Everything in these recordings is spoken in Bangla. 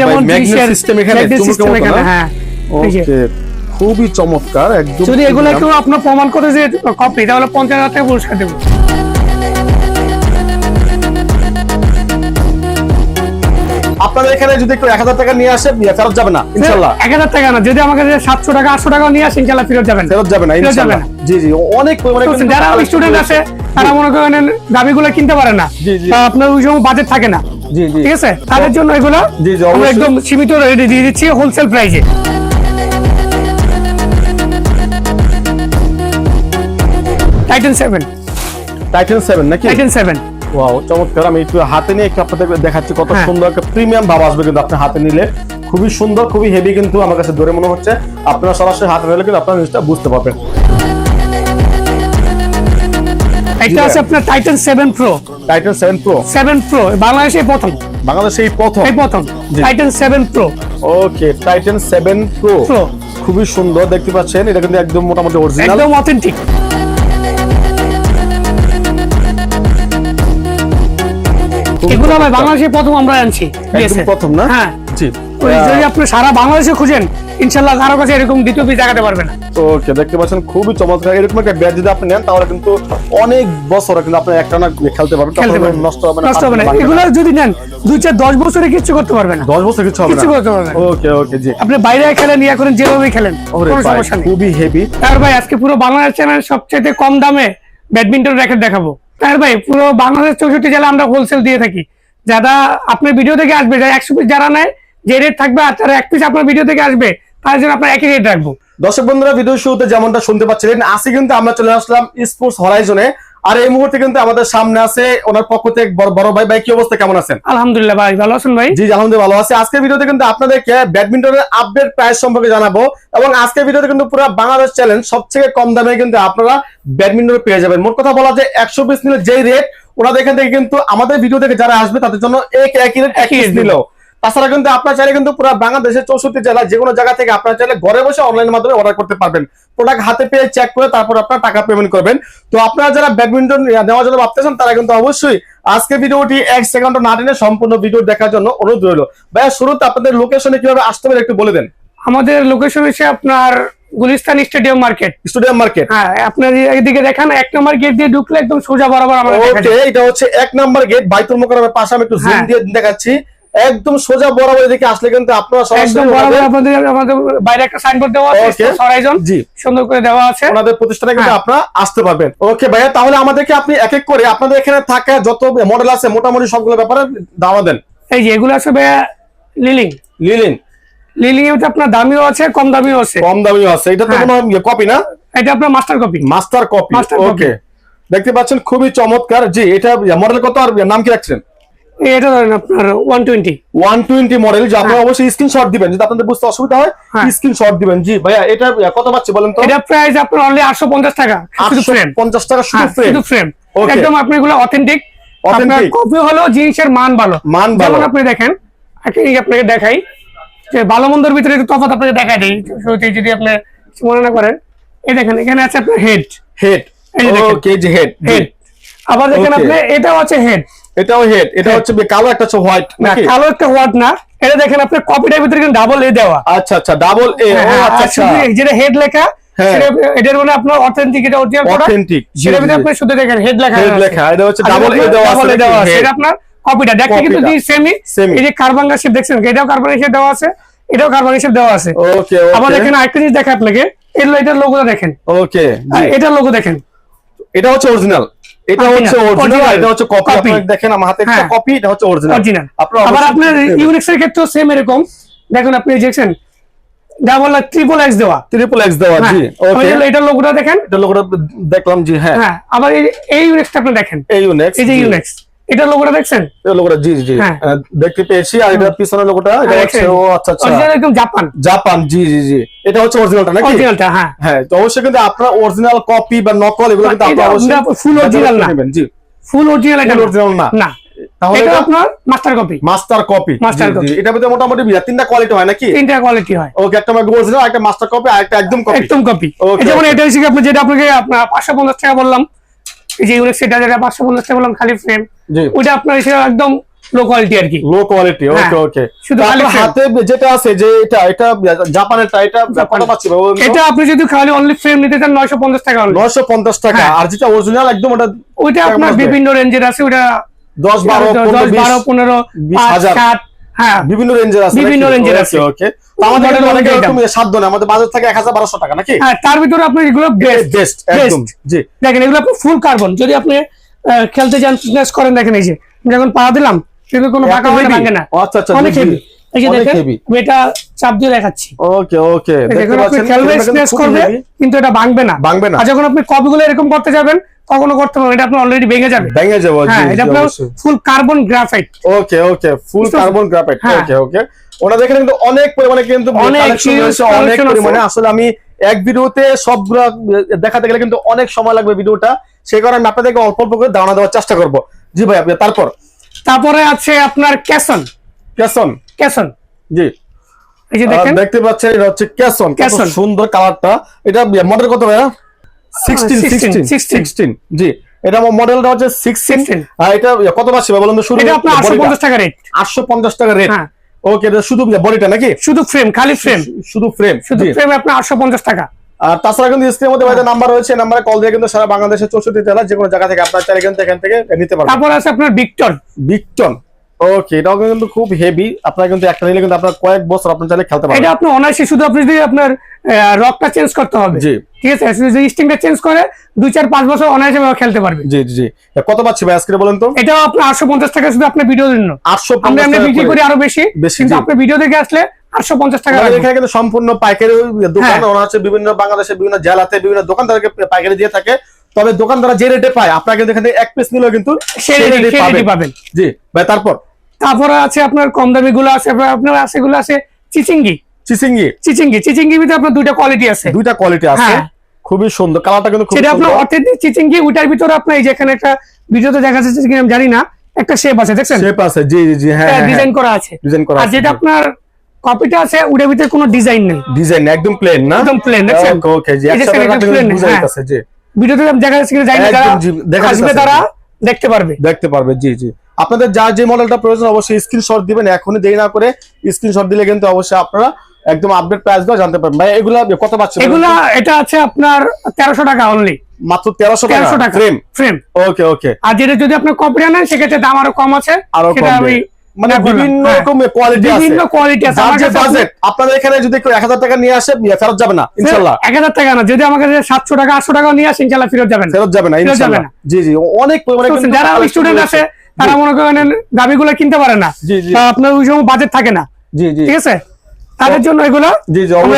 যেমন এখানে, এখানে, হ্যাঁ ওকে খুবই চমৎকার একদম যদি এগুলো কেউ আপনার প্রমাণ করে যে কপি তাহলে পঞ্চাশ হাজার টাকা পুরস্কার দেবো। আপনাদের এখানে যদি একটু এক হাজার টাকা নিয়ে আসে ফেরত যাবে না ইনশাল্লাহ। এক হাজার টাকা না যদি আমাকে সাতশো টাকা আটশো টাকা নিয়ে আসে ইনশাল্লাহ ফেরত যাবেন ফেরত যাবে না যাবে ইনশাল্লাহ। না। জি জি অনেক যারা স্টুডেন্ট। আছে তারা মনে করেন গাভিগুলো কিনতে পারে না। জি, জি। আপনার ওই সময় বাজেট থাকে না। ঠিক আছে? তাদের জন্য এগুলো আমরা একদম সীমিত রেটে দিয়ে দিচ্ছি হোলসেল প্রাইসে টাইটেন সেভেন টাইটেন সেভেন নাকি? টাইটেন সেভেন ওয়াও চমৎকার। আমি একটু হাতে নিয়ে একটু আপনাদের দেখাচ্ছি কত হ্যাঁ। সুন্দর একটা প্রিমিয়াম ভাব আসবে কিন্তু আপনি হাতে নিলে। খুবই সুন্দর খুবই হেভি কিন্তু আমার কাছে ধরে মনে হচ্ছে। আপনারা সরাসরি হাতে নিলে কিন্তু আপনারা জিনিসটা বুঝতে পারবেন। এটা আছে আপনার Titan seven pro Titan seven pro seven pro বাংলাদেশে প্রথম। বাংলাদেশে প্রথম। এই প্রথম। Titan seven pro okay Titan seven pro Pro। খুবই সুন্দর দেখতে পাচ্ছেন। এটা কিন্তু একদম মোটামুটি অরিজিনাল একদম অথেন্টিক এগুলো ভাই বাংলাদেশে প্রথম আমরা আনছি। প্রথম না? হ্যাঁ। জি। যদি আপনি সারা বাংলাদেশে খুঁজেন। ইনশাল্লাহ কারও কাছে এরকম দ্বিতীয় পিস দেখাতে পারবে না। ওকে দেখতে পাচ্ছেন খুবই চমৎকার। এরকম একটা ব্যাট যদি আপনি নেন তাহলে কিন্তু অনেক বছর কিন্তু আপনি একটা না খেলতে পারবেন পারবেন। নষ্ট হবে না নষ্ট হবে না। এগুলো যদি নেন দুই চার দশ বছরে কিচ্ছু করতে পারবে না। দশ বছর কিছু হবে করতে পারবে না। ওকে ওকে জি। আপনি বাইরে খেলেন ইয়া করেন যেভাবে খেলেন ওরে কোনো সমস্যা নেই। খুবই হেভি তার ভাই আজকে পুরো বাংলাদেশ চ্যানেল সবচেয়ে কম দামে ব্যাডমিন্টন র্যাকেট দেখাবো। তার ভাই পুরো বাংলাদেশ চৌষট্টি জেলা আমরা হোলসেল দিয়ে থাকি। যারা আপনার ভিডিও থেকে আসবে যারা একশো পিস যারা নেয় যে রেট থাকবে আর তারা এক পিস আপনার ভিডিও থেকে আসবে তার জন্য আপনার একই রেট রাখব। দর্শক বন্ধুরা ভিডিও শুরুতে যেমনটা শুনতে পাচ্ছিলেন আসি কিন্তু আমরা চলে আসলাম স্পোর্টস হরাইজনে আর এই মুহূর্তে কিন্তু আমাদের সামনে আছে ওনার পক্ষ থেকে বড় বড় ভাই। ভাই কি অবস্থা? কেমন আছেন? আলহামদুলিল্লাহ ভাই ভালো আছেন ভাই? জি আলহামদুলিল্লাহ ভালো আছে। আজকের ভিডিওতে কিন্তু আপনাদেরকে ব্যাডমিন্টনের আপডেট প্রাইস সম্পর্কে জানাব এবং আজকের ভিডিওতে কিন্তু পুরো বাংলাদেশ চ্যালেঞ্জ সবথেকে কম দামে কিন্তু আপনারা ব্যাডমিন্টন পেয়ে যাবেন। মোট কথা বলা যায় একশো পিস নিলে যেই রেট ওনাদের এখান থেকে কিন্তু আমাদের ভিডিও থেকে যারা আসবে তাদের জন্য এক একই রেট একই নিল তাছাড়া কিন্তু আপনার চাইলে কিন্তু পুরো বাংলাদেশের চৌষট্টি জেলা যে কোনো জায়গা থেকে আপনার চাইলে ঘরে বসে অনলাইনের মাধ্যমে অর্ডার করতে পারবেন। প্রোডাক্ট হাতে পেয়ে চেক করে তারপর আপনার টাকা পেমেন্ট করবেন। তো আপনারা যারা ব্যাডমিন্টন নেওয়ার জন্য ভাবতেছেন তারা কিন্তু অবশ্যই আজকে ভিডিওটি এক সেকেন্ড না টেনে সম্পূর্ণ ভিডিও দেখার জন্য অনুরোধ রইল। ভাইয়া শুরুতে আপনাদের লোকেশনে কীভাবে আসতে হবে একটু বলে দেন। আমাদের লোকেশন হচ্ছে আপনার Gulistan stadium market. Stadium market. হ্যাঁ আপনার এদিকে দেখেন এক নম্বর গেট দিয়ে ঢুকলে একদম সোজা বরাবর আমরা দেখা ওকে এটা হচ্ছে এক নম্বর গেট বাইতুল মোকাররমের পাশে আমি একটু জুম হ্যাঁ। দিয়ে দেখাচ্ছি। একদম সোজা বরাবর এদিকে আসলে কিন্তু আপনারা একদম বরাবর আপনাদের আমাদের বাইরে একটা সাইনবোর্ড দেওয়া আছে সরাইজন জি। সুন্দর করে দেওয়া আছে। ওনাদের প্রতিষ্ঠানে কিন্তু হ্যাঁ। আপনারা আসতে পারবেন। ওকে ভাইয়া তাহলে আমাদেরকে আপনি এক এক করে আপনাদের এখানে থাকা যত মডেল আছে মোটামুটি সবগুলো ব্যাপারে দাওয়া দেন। এই যে এগুলো আছে ভাইয়া লিলিং লিলিন লিলিং এ আপনার দামিও আছে কম দামিও আছে। কম দামিও আছে। এটা তো হ্যাঁ। হয় কপি না? এটা আপনার master copy master copy okay দেখতে পাচ্ছেন খুবই চমৎকার। জি এটা মডেল কত আর নাম কি রাখছেন? এটা ধরেন আপনার মডেল যে আপনারা অবশ্যই স্ক্রিনশট দিবেন যদি আপনাদের বুঝতে অসুবিধা হয় হ্যাঁ। স্ক্রিনশট দিবেন। জি ভাইয়া এটা কত পাচ্ছে বলেন তো? এটা প্রাইস আপনার অনলি আটশো পঞ্চাশ টাকা শুধু ফ্রেম টাকা শুধু হ্যাঁ, ফ্রেম শুধু ফ্রেম একদম আপনি এগুলো অথেন্টিক আপনার কপি হলো জিনিসের মান ভালো। মান ভালো। যেমন আপনি দেখেন আপনাকে দেখাই যে ভালো মন্দর ভিতরে একটু তফাৎ আপনাকে দেখাই দিই শুরুতে যদি আপনি মনে না করেন এই দেখেন এখানে আছে আপনার হেড হেড এই যে দেখেন। ওকে জি। হেড হেড আবার দেখেন আপনি এটাও আছে হেড এটাও হেড এটা হচ্ছে কালো একটা হচ্ছে হোয়াইট না কালো একটা ওয়ার্ড না। এটা দেখেন আপনি কপিটার ভিতরে কিন্তু ডাবল এ দেওয়া। আচ্ছা আচ্ছা ডাবল এ হ্যাঁ, আচ্ছা আচ্ছা। যেটা হেড লেখা হ্যাঁ। এটার মানে আপনার অথেন্টিক এটা অরিজিনাল সেটা ভিতরে জি। আপনি শুধু দেখেন হেড লেখা হেড লেখা এটা হচ্ছে ডাবল এ দেওয়া আছে দেওয়া আছে। এটা আপনার কপিটা দেখতে কিন্তু। সেমি Same-ই। এই যে কার্বন শেপ দেখছেন এটাও কার্বন শেপ দেওয়া আছে এটাও কার্বন শেপ দেওয়া আছে। ওকে আবার দেখেন আরেকটা জিনিস দেখা আপনাকে এর এটার লোগোটা দেখেন। ওকে এটার লোগো দেখেন। এটা হচ্ছে অরিজিনাল এটা হচ্ছে অরিজিনাল এটা হচ্ছে কপি। আপনারা দেখেন আমার হাতে একটা হ্যাঁ। কপি এটা হচ্ছে অরিজিনাল অরিজিনাল আবার আপনার। ইউনিক্স এর ক্ষেত্রেও সেম এরকম। দেখুন আপনি দেখছেন ডাবল ট্রিপল এক্স দেওয়া। ট্রিপল এক্স দেওয়া হ্যাঁ, জি ওকে এটার লোগোটা দেখেন। এটা লোগোটা দেখলাম জি হ্যাঁ। হ্যাঁ আবার এই- এই ইউনিক্সটা আপনি দেখেন। এই ইউনেক্স এই যে ইউনিক্স লোগোটা দেখছেন? লোগোটা জি জি হ্যাঁ। দেখতে পেয়েছি। আর এটা পিছনের লোগোটা এটা হ্যাঁ, হচ্ছে ও আচ্ছা আচ্ছা। অরিজিনাল একদম জাপান। জাপান জি জি জি। এটা হচ্ছে অরিজিনালটা নাকি? অরিজিনালটা হ্যাঁ। হ্যাঁ তো অবশ্যই কিন্তু আপনার অরিজিনাল কপি বা নকল এগুলো কিন্তু এটা আপনারা অবশ্যই full original না। নেবেন জি। ফুল অরিজিনাল এটা original না। না। এটা এটা- আপনার master copy master copy Master copy। এটা মোটামুটি তিনটা কোয়ালিটি হয় নাকি? তিনটা কোয়ালিটি হয়। ওকে একটা অরিজিনাল একটা মাস্টার কপি আর একটা একদম কপি একদম কপি যেমন এটা হচ্ছে কি আপনি যেটা আপনাকে পাঁচশো পঞ্চাশ টাকা বললাম। এই যে ইউনিক্স এটা যেটা পাঁচশো পঞ্চাশ টাকা বললাম খালি ফ্রেম ওইটা আপনার হিসেবে একদম লো কোয়ালিটি আর কি লো কোয়ালিটি ওকে হ্যাঁ, ওকে শুধু আপনার খালি frame। হাতে যেটা আছে যে এটা এটা জাপানেরটা এটা কত পাচ্ছি ভাই এটা আপনি যদি খালি অনলি ফ্রেম নিতে চান নয়শো পঞ্চাশ টাকা only। 950 টাকা হ্যাঁ। আর যেটা অরিজিনাল একদম ওটা ওইটা আপনার বিভিন্ন রেঞ্জের আছে ওটা 10 12 দশ 15 বারো 20 পনেরো হাজার। হ্যাঁ বিভিন্ন রেঞ্জের আছে বিভিন্ন Okay, আছে। ওকে আমাদের অনেকে সাধ্য না আমাদের বাজার থেকে 1200 টাকা নাকি? হ্যাঁ তার ভিতরে আপনি এগুলো বেস্ট বেস্ট একদম জি। দেখেন এগুলো আপনি ফুল কার্বন যদি আপনি খেলতে যান ফিটনেস করেন দেখেন এই যে যখন পা দিলাম কিন্তু কোনো বাঁকা হয় heavy? ভাঙে না। আচ্ছা, আচ্ছা, অনেক হেভি জি। এই যে দেখেন এটা চাপ দিয়ে দেখাচ্ছি। ওকে ওকে দেখতে পাচ্ছেন খেলবে এটা কিন্তু করবে কিন্তু এটা ভাঙবে না। ভাঙবে না। আর যখন আপনি কপিগুলো এরকম করতে যাবেন কখনো করতে পারবেন এটা আপনার অলরেডি ভেঙে যাবে। ভেঙে যাব জি হ্যাঁ এটা আপনার full carbon graphite okay okay full carbon graphite. Okay okay ওনাদের এখানে কিন্তু অনেক পরিমাণে কিন্তু অনেক। পরিমাণে। আসলে আমি এক ভিডিওতে সবগুলো দেখাতে গেলে কিন্তু অনেক সময় লাগবে ভিডিওটা। সেই কারণে আমি আপনাদেরকে অল্প অল্প করে ধারণা দেওয়ার চেষ্টা করব। জি ভাই আপনি তারপর। তারপরে আছে আপনার ক্যাসন ক্যাসন। ক্যাসন। জি। এই যে দেখেন। দেখতে পাচ্ছেন এটা হচ্ছে ক্যাসন। কত সুন্দর কালারটা। এটা মডেল কত ভাইয়া? 16 16, 16 16 জি। এটা মডেলটা হচ্ছে 16 16 আর এটা কত পাচ্ছি ভাই বলুন তো শুরু এটা আপনার আটশো পঞ্চাশ টাকা রেট 850 টাকা রেট হ্যাঁ। ওকে এটা শুধু বডিটা নাকি? শুধু ফ্রেম খালি ফ্রেম শুধু ফ্রেম শুধু ফ্রেম আপনার আটশো পঞ্চাশ টাকা। আর তাছাড়া কিন্তু স্ক্রিনের মধ্যে হ্যাঁ। ভাইদের নাম্বার রয়েছে নাম্বারে কল দিয়ে কিন্তু সারা বাংলাদেশের চৌষট্টি জেলা যে কোনো জায়গা থেকে আপনার চাইলে কিন্তু এখান থেকে নিতে পারবেন। তারপর আছে আপনার বিকটন বিকটন ওকে এটাও কিন্তু খুব হেভি আপনারা কিন্তু একটা নিলে কিন্তু আপনার কয়েক বছর আপনার চাইলে খেলতে এটা পারবেন আপনার অনায়াসে শুধু আপনি যদি আপনার রকটা চেঞ্জ করতে হবে। জি। ঠিক আছে? যদি স্টিংটা চেঞ্জ করে দুই চার পাঁচ বছর অনায়াসে ভাবে খেলতে পারবে জি জি কত পাচ্ছি ভাই আজকে বলেন তো? এটাও আপনার আটশো পঞ্চাশ টাকা শুধু আপনার ভিডিওর জন্য। আটশো আমরা আমরা বিক্রি করি। আরও বেশি কিন্তু। আপনি ভিডিও দেখে আসলে আটশো পঞ্চাশ টাকা আমাদের এখানে কিন্তু সম্পূর্ণ পাইকারি দোকান হ্যাঁ। ওরা হচ্ছে বিভিন্ন বাংলাদেশের বিভিন্ন জেলাতে বিভিন্ন দোকানদারকে পাইকারি দিয়ে থাকে। তবে দোকানদাররা যে রেটে পায় আপনারা কিন্তু এখান থেকে এক পিস নিলেও কিন্তু সেই রেটে পাবেন। জি ভাই তারপর? তারপরে আছে আপনার কম দামি গুলো আছে আপনার- আছে গুলো আছে চিচিঙ্গি। চিচিঙ্গি। চিচিঙ্গি চিচিঙ্গির ভিতরে আপনার দুইটা কোয়ালিটি আছে। দুইটা কোয়ালিটি আছে। হ্যাঁ। খুবই সুন্দর। কালারটা কিন্তু খুব সেটা আপনার অথেন্টিক চিচিঙ্গি ওইটার ভিতরে আপনার এই যেখানে একটা ভিডিওতে দেখা যাচ্ছে কিনা আমি জানি না একটা শেপ আছে দেখছেন? শেপ আছে জি জি হ্যাঁ ডিজাইন করা আছে। ডিজাইন করা আর যেটা আপনার কপিটা আছে ওটার ভিতরে কোনো ডিজাইন নেই। ডিজাইন একদম প্লেন না? একদম প্লেন দেখছেন? ওকে জি যে plain, বুঝা হ্যাঁ। জি। ভিডিওতে দেখা যাচ্ছে কিনা জানি না যারা দেখা যাচ্ছে, তারা দেখতে পারবে। দেখতে পারবে জি জি। আপনাদের যার যে মডেলটা প্রয়োজন অবশ্যই স্ক্রিনশট দিবেন। এখনই দেরি না করে স্ক্রিনশট দিলে কিন্তু অবশ্যই আপনারা একদম আপডেট প্রাইসগুলো জানতে পারবেন। ভাই এগুলা কত পাচ্ছে? এগুলা এটা আছে আপনার তেরোশো টাকা অনলি মাত্র তেরোশো তেরোশো টাকা। টাকা ফ্রেম ফ্রেম ওকে ওকে আর যেটা যদি আপনার কপিটা নেন সেক্ষেত্রে দাম আরও কম আছে। সেটা আমি মানে বিভিন্ন হ্যাঁ। রকমের কোয়ালিটি আছে। বিভিন্ন কোয়ালিটি আছে। আমার কাছে বাজেট আপনাদের এখানে যদি কেউ এক হাজার টাকা নিয়ে আসে ফেরত যাবে না এক হাজার টাকা না যদি আমার কাছে সাতশো টাকা আটশো টাকা নিয়ে আসে ইনশাল্লাহ ফেরত যাবেন ফেরত যাবে না ফেরত যাবে ইনশাল্লাহ। না। জি জি অনেক পরিমাণে যারা স্টুডেন্ট। আছে তারা মনে করেন গাবিগুলো কিনতে পারে না। আপনার ওই সময় বাজেট থাকে না। ঠিক আছে? তাদের জন্য এগুলো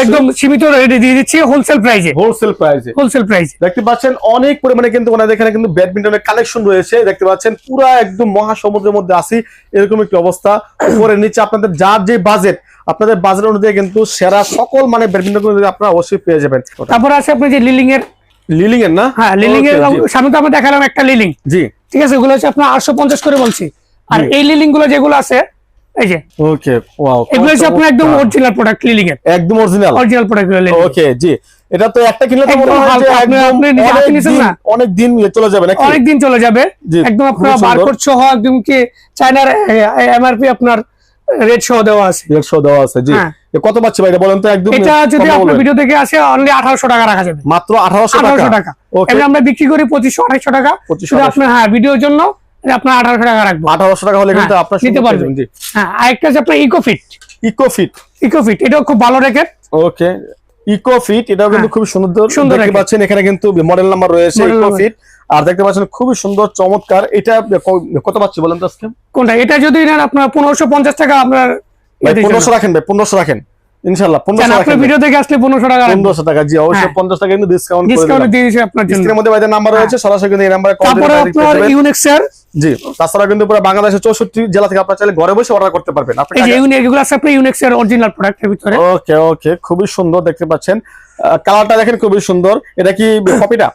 একদম সীমিত রেটে দিয়ে দিচ্ছি হোলসেল প্রাইসে হোলসেল প্রাইসে হোলসেল প্রাইসে দেখতে পাচ্ছেন অনেক পরিমাণে কিন্তু ওনাদের এখানে কিন্তু ব্যাডমিন্টনের কালেকশন রয়েছে। দেখতে পাচ্ছেন পুরো একদম মহাসমুদ্রের মধ্যে আসি এরকম একটি অবস্থা। উপরে নিচে আপনাদের যার যে বাজেট আপনাদের বাজেট অনুযায়ী কিন্তু সেরা সকল মানে ব্যাডমিন্টন আপনারা অবশ্যই পেয়ে যাবেন। তারপরে আছে আপনি যে লিলিং এর লিলিং এর না? হ্যাঁ লিলিং এর সামনে তো আমরা দেখালাম একটা লিলিং। জি। ঠিক আছে ওগুলো হচ্ছে আপনার আটশো পঞ্চাশ করে বলছি। আর এই লিলিংগুলো যেগুলো আছে এই যে ওকে ওয়াও এগুলো হচ্ছে আপনার একদম অরিজিনাল প্রোডাক্ট লিলিং এর। একদম অরিজিনাল অরিজিনাল প্রোডাক্ট ওকে জি। এটা তো একটা কিনলে তো মনে হয় যে আপনি- আপনি নিজে হাতে নিছেন না? অনেক দিন চলে যাবে নাকি? অনেক দিন চলে যাবে। একদম আপনার। বারকোড সহ একদম কি চায়নার এমআরপি আপনার রেট সহ দেওয়া আছে। একশো দেওয়া আছে জি। হ্যাঁ। কত পাচ্ছে ভাই বলেন তো একদম এটা যদি আপনার ভিডিও থেকে আসে অনলি আঠারোশো টাকা রাখা যাবে। মাত্র আঠারোশো আঠারোশো টাকা। টাকা এমনি আমরা বিক্রি করি পঁচিশশো আঠাশশো টাকা। 2500 শুধু আপনার হ্যাঁ ভিডিওর জন্য আপনার আঠারোশো টাকা রাখব। আঠারোশো টাকা হলে কিন্তু হ্যাঁ, আপনার নিতে পারবেন। জি। হ্যাঁ আরেকটা আছে আপনার ইকোফিট ইকোফিট ইকোফিট এটাও খুব ভালো র্যাকেট ওকে ইকোফিট এটাও কিন্তু হ্যাঁ। খুব সুন্দর। সুন্দর দেখতে racket। পাচ্ছেন এখানে কিন্তু মডেল নাম্বার রয়েছে। ইকোফিট আর দেখতে পাচ্ছেন খুবই সুন্দর চমৎকার। এটা কত পাচ্ছি বলেন তো আজকে? কোনটা? এটা যদি নেন আপনার পনেরোশো পঞ্চাশ টাকা আপনার পনেরোশো রাখেন ভাই পনেরোশো ভিডিও থেকে আসলে টাকা টাকা জি অবশ্যই হ্যাঁ। পঞ্চাশ টাকা কিন্তু ডিসকাউন্ট করে ডিসকাউন্ট দিয়ে দিয়েছি আপনার জন্য। স্ক্রিনের মধ্যে ভাইদের নাম্বার রয়েছে সরাসরি কিন্তু এই নাম্বারে কল তারপরে আপনার ইউনিক্স এর জি তাছাড়া কিন্তু পুরো বাংলাদেশের চৌষট্টি জেলা থেকে আপনারা চাইলে ঘরে বসে অর্ডার করতে পারবেন। আপনি এই যে ইউনিক এগুলো আছে আপনার ইউনিক্স এর অরিজিনাল প্রোডাক্টের ভিতরে। ওকে ওকে খুবই সুন্দর দেখতে পাচ্ছেন। কালারটা দেখেন খুবই সুন্দর। এটা কি কপিটা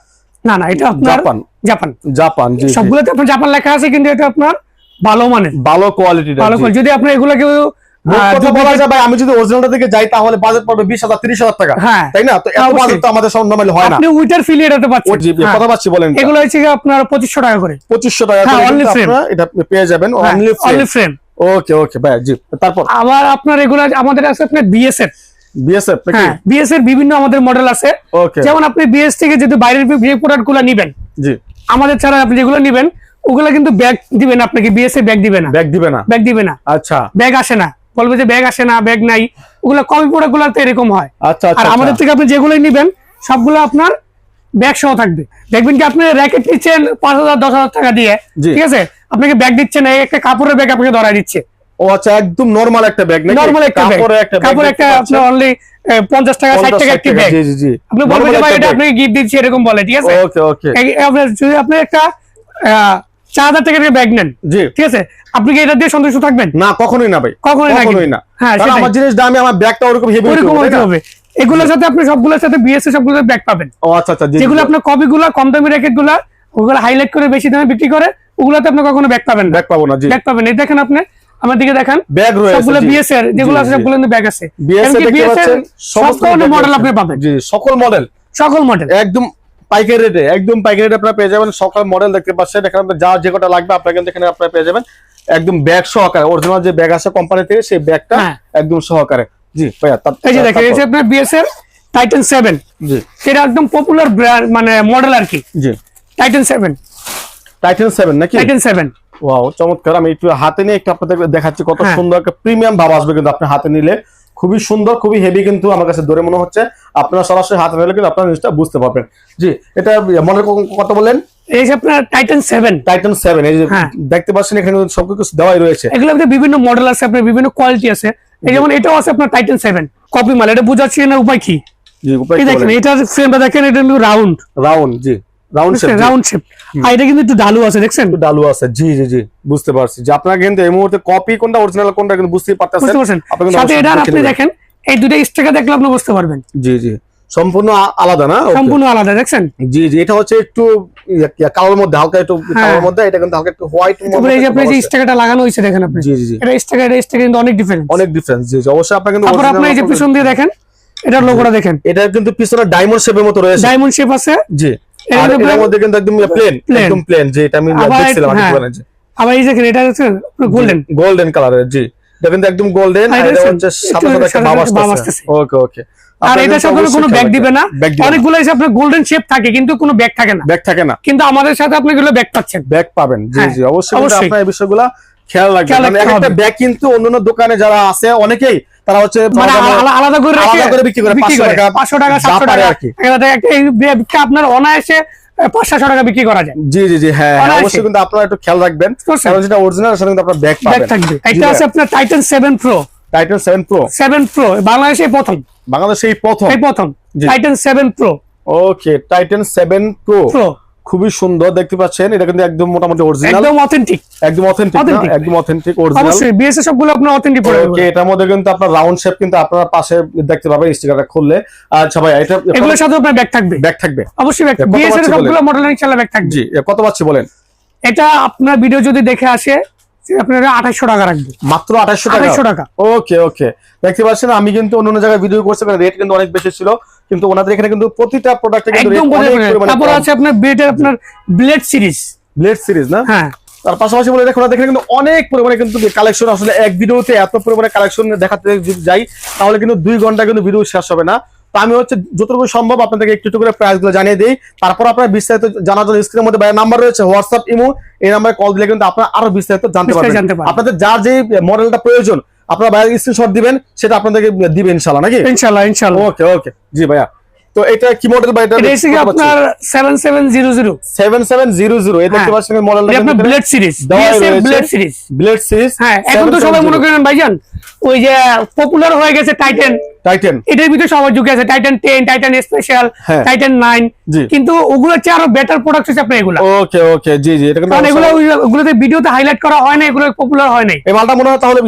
না না এটা আপনার জাপান জাপান জাপান জি। সবগুলোতে আপনার জাপান লেখা আছে কিন্তু এটা আপনার ভালো মানে ভালো কোয়ালিটি ভালো যদি আপনি এগুলো কেউ ভাই আমি যদি অরিজিনালটা থেকে যাই তাহলে বাজেট পড়বে বিশ হাজার তিরিশ হাজার টাকা। হ্যাঁ। তাই না? তো এত বাজেট তো আমাদের সব নর্মালি হয় না। উইটার ফিলিয়ে এটাতে হ্যাঁ। কথা পাচ্ছি বলেন এগুলো হচ্ছে আপনার পঁচিশশো টাকা করে। পঁচিশশো টাকা হ্যাঁ, এটা পেয়ে যাবেন অনলি ফ্রেম ওকে ওকে ভাই জি তারপর? আবার আপনার এগুলো আমাদের আছে আপনার বিএস বিএসএফ হ্যাঁ বিএস এর বিভিন্ন আমাদের মডেল আছে। যেমন আপনি বিএস থেকে যদি বাইরের প্রোডাক্টগুলো নিবেন জি। আমাদের ছাড়া আপনি যেগুলো নিবেন ওগুলো কিন্তু ব্যাগ দিবেন আপনাকে বিএস ব্যাগ দিবে না। ব্যাগ দিবে না? ব্যাগ দিবে না। আচ্ছা। ব্যাগ আসে না। বলবে যে ব্যাগ আসে না ব্যাগ নাই। ওগুলো কমি প্রোডাক্টগুলো তো এরকম হয়। আচ্ছা আর আচ্ছা। আমাদের থেকে আপনি যেগুলোই নিবেন সবগুলো আপনার ব্যাগ সহ থাকবে। দেখবেন কি আপনি র্যাকেট নিচ্ছেন পাঁচ হাজার দশ হাজার টাকা দিয়ে ঠিক আছে? আপনাকে ব্যাগ দিচ্ছে না এই একটা কাপড়ের ব্যাগ আপনাকে ধরা দিচ্ছে। ও আচ্ছা একদম নরমাল একটা ব্যাগ নাকি? নর্মাল একটা ব্যাগ। কাপড়ের একটা ব্যাগ কাপড় একটা আপনার অনলি পঞ্চাশ টাকা ষাট টাকা একটি ব্যাগ। জি জি আপনি বলবেন যে ভাই এটা আপনাকে গিফট দিচ্ছি এরকম বলে ঠিক আছে? ওকে ওকে আপনার যদি আপনি একটা চার হাজার টাকার ব্যাগ নেন। জি। ঠিক আছে? আপনি কি এটা দিয়ে সন্তুষ্ট থাকবেন? না কখনোই না ভাই। কখনোই না কখনোই না। হ্যাঁ, আমার জিনিস দামি আমার ব্যাগটা ওরকম হেভি হতে হবে এগুলোর সাথে আপনি সবগুলোর সাথে বিএসএ সবগুলোর ব্যাগ পাবেন। ও আচ্ছা আচ্ছা যেগুলো আপনার কপি গুলা কম দামি র্যাকেটগুলা ওগুলো হাইলাইট করে বেশি দামে বিক্রি করে ওগুলোতে আপনি কখনো ব্যাগ পাবেন ব্যাগ পাবো না জি। ব্যাগ পাবেন। এই দেখেন আপনি আমার দিকে দেখান। ব্যাগ রয়েছে সবগুলো জি। যেগুলো আছে। সবগুলো ব্যাগ আছে। বিএস এমনকি দেখতে পাচ্ছেন মডেল আপনি পাবেন। জি সকল মডেল সকল মডেল একদম পাইকারি রেটে একদম পাইকারি রেটে আপনারা পেয়ে যাবেন। সকল মডেল দেখতে পাচ্ছেন এখানে যা যে কটা লাগবে আপনারা কিন্তু এখানে আপনারা পেয়ে যাবেন। একদম ব্যাগ সহকারে অরিজিনাল যে ব্যাগ আছে কোম্পানি থেকে সেই ব্যাগটা। একদম সহকারে। জি ভাইয়া এই যে দেখেন এই যে আপনার বিএস এর টাইটান সেভেন জি। এটা একদম পপুলার ব্র্যান্ড মানে মডেল আর কি। জি। টাইটান সেভেন টাইটান সেভেন নাকি? টাইটান সেভেন ওয়াও চমৎকার। আমি একটু হাতে নিয়ে একটু আপনাদের দেখাচ্ছি কত হ্যাঁ। সুন্দর একটা প্রিমিয়াম ভাব আসবে কিন্তু আপনি হাতে নিলে। খুবই সুন্দর খুবই হেভি কিন্তু আমার কাছে ধরে মনে হচ্ছে। আপনারা সরাসরি হাতে নিলে কিন্তু আপনারা জিনিসটা বুঝতে পারবেন। জি এটা মনে কত বললেন? এই যে আপনার টাইটান সেভেন টাইটান সেভেন এই যে হ্যাঁ। দেখতে পাচ্ছেন এখানে দেওয়াই রয়েছে। বিভিন্ন মডেল আছে আপনার বিভিন্ন কোয়ালিটি আছে। এই যেমন এটাও আছে আপনার টাইটান সেভেন কপি মাল এটা বোঝাচ্ছি না উপায় কি? জি উপায় এই দেখেন এটার ফ্রেমটা দেখেন এটা রাউন্ড রাউন্ড জি। রাউন্ড শেপ রাউন্ড শেপ আর এটা কিন্তু একটু ঢালু আছে দেখছেন? ডালু আছে জি জি জি বুঝতে পারছি। যে আপনারা কিন্তু এই মুহূর্তে কপি কোনটা অরিজিনাল কোনটা কিন্তু পারতেছেন। বুঝতে সাথে এটা আপনি দেখেন এই দুটো স্টিকার দেখলে আপনি বুঝতে পারবেন। জি জি সম্পূর্ণ আলাদা না? সম্পূর্ণ আলাদা দেখছেন? জি জি এটা হচ্ছে একটু কালোর মধ্যে হালকা একটু হ্যাঁ। কালোর মধ্যে এটা কিন্তু হালকা একটু হোয়াইট এই যে আপনি যে স্টিকারটা লাগানো হয়েছে দেখেন আপনি। জি জি এটা স্টিকার এটা স্টিকার কিন্তু অনেক ডিফারেন্স অনেক ডিফারেন্স জি অবশ্যই আপনার কিন্তু তারপর আপনি এই যে পিছন দিয়ে দেখেন। এটার লোগোটা দেখেন। এটা কিন্তু পিছনে ডায়মন্ড শেপের মতো রয়েছে। ডায়মন্ড শেপ আছে? জি। এর আর মধ্যে কিন্তু একদম প্লেন একদম প্লেন যে এটা আমি দেখছিলাম আগে হ্যাঁ। দোকানে যে। আবার এই দেখেন এটা হচ্ছে গোল্ডেন গোল্ডেন কালারের জি। এটা কিন্তু একদম গোল্ডেন আর আর এটা এটা হচ্ছে হচ্ছে সাদা সাদা একটা সাদা ভাব সাদা ভাব আসতেছে। আসতেছে। ওকে ওকে আর এটার সাথে কোনো ব্যাগ দিবে না? অনেকগুলো এসে আপনার গোল্ডেন শেপ থাকে কিন্তু কোনো ব্যাগ থাকে না। ব্যাগ থাকে না। কিন্তু আমাদের সাথে আপনি ব্যাগ পাচ্ছেন। ব্যাগ পাবেন। জি হ্যাঁ, জি অবশ্যই। আপনার এই বিষয়গুলো খেয়াল রাখবেন। একটা ব্যাগ কিন্তু অন্যান্য দোকানে যারা আছে অনেকেই তারা হচ্ছে মানে আলাদা করে আলাদা করে বিক্রি করে, 500 টাকা, পাঁচশো টাকা আর কি। আপনার অনায়াসে পাঁচ টাকা বিক্রি করা যায়। জি জি জি হ্যাঁ হ্যাঁ, অবশ্যই কিন্তু আপনারা একটু খেয়াল রাখবেন। কারণ যেটা অরিজিনাল সেটা কিন্তু আপনার ব্যাগ পাবেন। থাকবে। এটা আছে আপনার Titan seven pro Titan seven pro seven pro বাংলাদেশে প্রথম। বাংলাদেশে প্রথম। এই প্রথম। Titan seven pro okay Titan seven pro pro খুবই সুন্দর দেখতে পাচ্ছেন? এটা কিন্তু একদম মোটামুটি অরিজিনাল একদম অথেন্টিক একদম অথেন্টিক একদম অথেন্টিক অরিজিনাল অবশ্যই বিএসএ সবগুলো আপনার অথেন্টিক পড়ে ওকে এটার মধ্যে কিন্তু আপনার রাউন্ড শেপ কিন্তু আপনারা পাশে দেখতে পাবেন স্টিকারটা খুললে। আচ্ছা ভাই এটা এগুলোর সাথে আপনার ব্যাগ থাকবে। ব্যাগ থাকবে। অবশ্যই ব্যাগ বিএসএস বিএসএ সবগুলো মডেল ইনশাআল্লাহ ব্যাগ থাকবে। জি কত পাচ্ছি বলেন? এটা আপনার ভিডিও যদি দেখে আসে আপনার আঠাশশো টাকা রাখবে মাত্র আঠাশশো টাকা? টাকা। ওকে ওকে। দেখতে পাচ্ছেন আমি কিন্তু অন্য অন্য জায়গায় ভিডিও করছি রেট কিন্তু অনেক বেশি ছিল। কিন্তু ওনাদের এখানে কিন্তু প্রতিটা প্রোডাক্টে কিন্তু তারপর আছে আপনার আপনার ব্লেড সিরিজ ব্লেড সিরিজ না? হ্যাঁ। তার পাশাপাশি বলে দেখুন দেখেন কিন্তু অনেক পরিমাণে কিন্তু কালেকশন আসলে এক ভিডিওতে এত পরিমাণে কালেকশন দেখাতে যদি যাই তাহলে কিন্তু দুই ঘণ্টা কিন্তু ভিডিও শেষ হবে না। তো আমি হচ্ছে যতটুকু সম্ভব আপনাদেরকে একটু একটু করে প্রাইসগুলো জানিয়ে দিই। তারপর আপনার বিস্তারিত জানার জন্য স্ক্রিনের মধ্যে নাম্বার রয়েছে হোয়াটসঅ্যাপ ইমো এই নাম্বারে কল দিলে কিন্তু আপনারা আরও বিস্তারিত জানতে পারবেন। আপনাদের যার যে মডেলটা প্রয়োজন আপনারা বাইরে স্ক্রিনশট দিবেন সেটা আপনাদেরকে দিবেন ইনশাল্লাহ নাকি? ইনশাল্লাহ ইনশাল্লাহ ওকে ওকে জি ভাইয়া। তো এটা কি মডেল ভাই এটা এটা কি আপনার seven seven zero zero seven seven zero zero এই দেখতে হ্যাঁ। পাচ্ছেন মডেলটা এটা আপনার blade series blade series blade series হ্যাঁ এখন তো সবাই মনে করেন ভাইজান ওই যে পপুলার হয়ে গেছে টাইটেন টাইটেন এটার ভিতরে সবাই ঝুঁকে আছে। Titan ten Titan special. Titan nine কিন্তু ওগুলো হচ্ছে আরও বেটার প্রোডাক্ট হচ্ছে আপনার এগুলো। ওকে ওকে জি জি এটা কিন্তু এগুলো ওগুলোতে ভিডিওতে হাইলাইট করা হয় না এগুলো পপুলার হয় নাই। এই মালটা মনে হয় তাহলে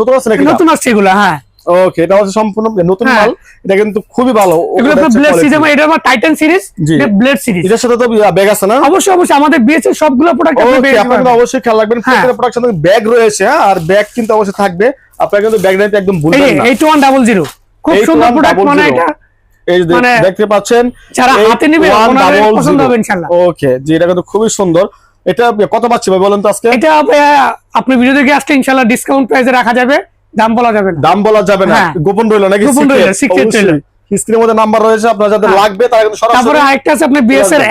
নতুন আছে নাকি নতুন আসছে এগুলো হ্যাঁ। ওকে এটা হচ্ছে সম্পূর্ণ নতুন হ্যাঁ। মাল। এটা কিন্তু খুবই ভালো। এগুলো ব্লেড। সিরিজ এটা আমার টাইটান সিরিজ জি। ব্লেড সিরিজ এটার সাথে তো ব্যাগ আছে না? অবশ্যই অবশ্যই আমাদের বিএসএ সবগুলো প্রোডাক্ট আপনি আপনারা অবশ্যই খেয়াল রাখবেন হ্যাঁ। প্রত্যেকটা প্রোডাক্ট সাথে ব্যাগ রয়েছে হ্যাঁ, আর ব্যাগ কিন্তু অবশ্যই থাকবে। আপনারা কিন্তু ব্যাগ নিতে একদম ভুলবেন না। এইট ওয়ান ডাবল জিরো খুব সুন্দর প্রোডাক্ট মানে এটা এই মানে দেখতে পাচ্ছেন যারা হাতে নেবে ওনাদের পছন্দ হবে ইনশাল্লাহ ওকে জি এটা কিন্তু খুবই সুন্দর। এটা কত পাচ্ছি ভাই বলেন তো আজকে? এটা আপনি ভিডিও দেখে আসলে ইনশাল্লাহ ডিসকাউন্ট প্রাইসে রাখা যাবে। দাম বলা যাবে না। দাম বলা যাবে না। হ্যাঁ। গোপন রইল নাকি? গোপন রইল, secret রইল। মধ্যে নাম্বার রয়েছে আপনার যাদের হ্যাঁ। লাগবে তারা কিন্তু তারপরে আরেকটা আছে আপনার বিএস এর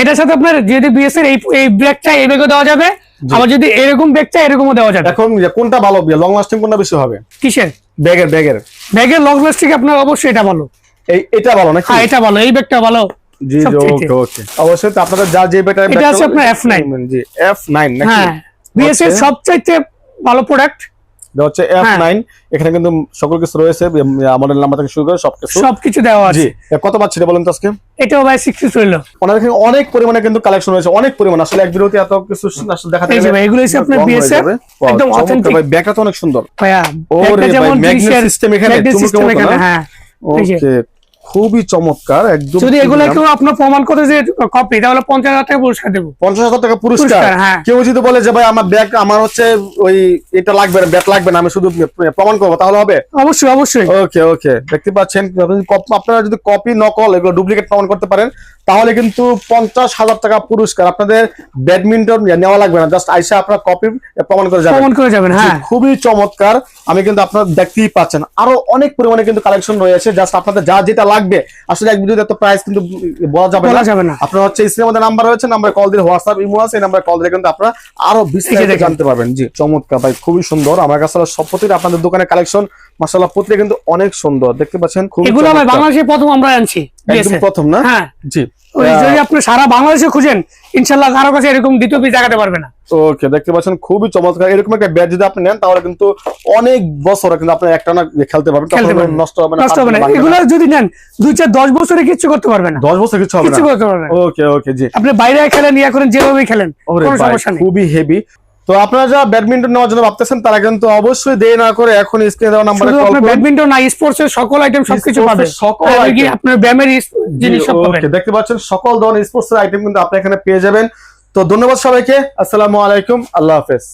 এটার সাথে আপনার যদি বিএস এর এই এই ব্রেক চাই এই ব্রেকও দেওয়া যাবে। আবার যদি এরকম ব্রেক চাই এরকমও দেওয়া যাবে। এখন কোনটা ভালো লং লাস্টিং কোনটা বেশি হবে? কিসের? ব্যাগের ব্যাগের। ব্যাগের লং লাস্টিক আপনার অবশ্যই এটা ভালো। এই এটা ভালো নাকি? হ্যাঁ এটা ভালো। এই ব্যাগটা ভালো। জি ওকে ওকে। অবশ্যই তো আপনাদের যা যে বেটার এটা আছে আপনার F9 জি F9 নাকি? হ্যাঁ। বিএস এর. সবচাইতে ভালো প্রোডাক্ট এটা হচ্ছে এফ নাইন এখানে কিন্তু সকল কিছু রয়েছে মডেল নাম্বার থেকে শুরু করে সবকিছু। সবকিছু দেওয়া আছে। কত পাচ্ছি বলেন তো আজকে? এটাও ভাই সিক্সটি ওনাদের এখানে অনেক পরিমাণে কিন্তু কালেকশন রয়েছে অনেক পরিমাণ। আসলে এক বিরতি এত কিছু আসলে দেখাতে এগুলো হচ্ছে আপনার হয়ে যাবে। একদম ভাই ব্যাগটা তো অনেক সুন্দর। ভাইয়া ওরে ভাই, magnet এখানে, magnet মতো হ্যাঁ। ওকে খুবই চমৎকার একদম যদি এগুলো কেউ আপনার প্রমাণ করে যে কপি তাহলে পঞ্চাশ হাজার টাকা পুরস্কার দেবো। পঞ্চাশ হাজার টাকা পুরস্কার? হ্যাঁ। কেউ যদি বলে যে ভাই আমার ব্যাগ আমার হচ্ছে ওই এটা লাগবে না ব্যাগ লাগবে না আমি শুধু প্রমাণ করব তাহলে হবে? অবশ্যই অবশ্যই। ওকে ওকে দেখতে পাচ্ছেন আপনারা যদি কপি নকল এগুলো ডুপ্লিকেট প্রমাণ করতে পারেন তাহলে কিন্তু পঞ্চাশ হাজার টাকা পুরস্কার আপনাদের ব্যাডমিন্টন নেওয়া লাগবে না জাস্ট আইসা আপনার কপি প্রমাণ করে যাবেন। প্রমাণ করে যাবেন হ্যাঁ। খুবই চমৎকার আমি কিন্তু আপনারা দেখতেই পাচ্ছেন। আরও অনেক পরিমাণে কিন্তু কালেকশন রয়েছে জাস্ট আপনাদের যা যেটা লাগবে। আসলে এক ভিডিওতে এত প্রাইস কিন্তু বলা যাবে না। যাবে না। আপনার হচ্ছে স্ক্রিনের মধ্যে নাম্বার রয়েছে নাম্বার কল দিলে হোয়াটসঅ্যাপ ইমো আছে এই নাম্বার কল দিলে কিন্তু আপনারা আরও বিস্তারিত। জানতে পারবেন। জি চমৎকার ভাই খুবই সুন্দর। আমার কাছে আসলে সব প্রতিটা আপনাদের দোকানে কালেকশন মাশাআল্লাহ প্রতিটা কিন্তু অনেক সুন্দর। দেখতে পাচ্ছেন খুবই এগুলো ভাই বাংলাদেশে প্রথম আমরা আনছি একদম প্রথম না? হ্যাঁ। জি। ওই যদি আপনি সারা বাংলাদেশে খুঁজেন ইনশাল্লাহ কারও কাছে এরকম দ্বিতীয় পিস দেখাতে পারবে না। ওকে দেখতে পাচ্ছেন খুবই চমৎকার এরকম একটা ব্যাট যদি আপনি নেন তাহলে কিন্তু অনেক বছর কিন্তু আপনি একটা না খেলতে পারবেন খেলতে পারবেন। নষ্ট হবে না নষ্ট হবে না। এগুলো যদি নেন দুই চার দশ বছরে কিছু করতে পারবেন না। দশ বছর কিছু হবে না। কিচ্ছু করতে পারবেন ওকে ওকে জি। আপনি বাইরে খেলেন ইয়া করেন যেভাবে খেলেন ওরে কোনো সমস্যা নেই। খুবই হেভি তো আপনারা যারা ব্যাডমিন্টন নেওয়ার জন্য ভাবতেছেন তারা কিন্তু অবশ্যই দেরি না করে এখন স্ক্রিনে দেওয়া নাম্বারে কল আপনার করুন। ব্যাডমিন্টন না স্পোর্টস এর সকল আইটেম সবকিছু পাবেন। সকল আইটেম। আপনার ব্যায়ামের জিনিস সব পাবেন। ওকে দেখতে পাচ্ছেন সকল ধরনের স্পোর্টস এর আইটেম কিন্তু আপনি এখানে পেয়ে যাবেন। তো ধন্যবাদ সবাইকে আসসালামু আলাইকুম আল্লাহ হাফেজ।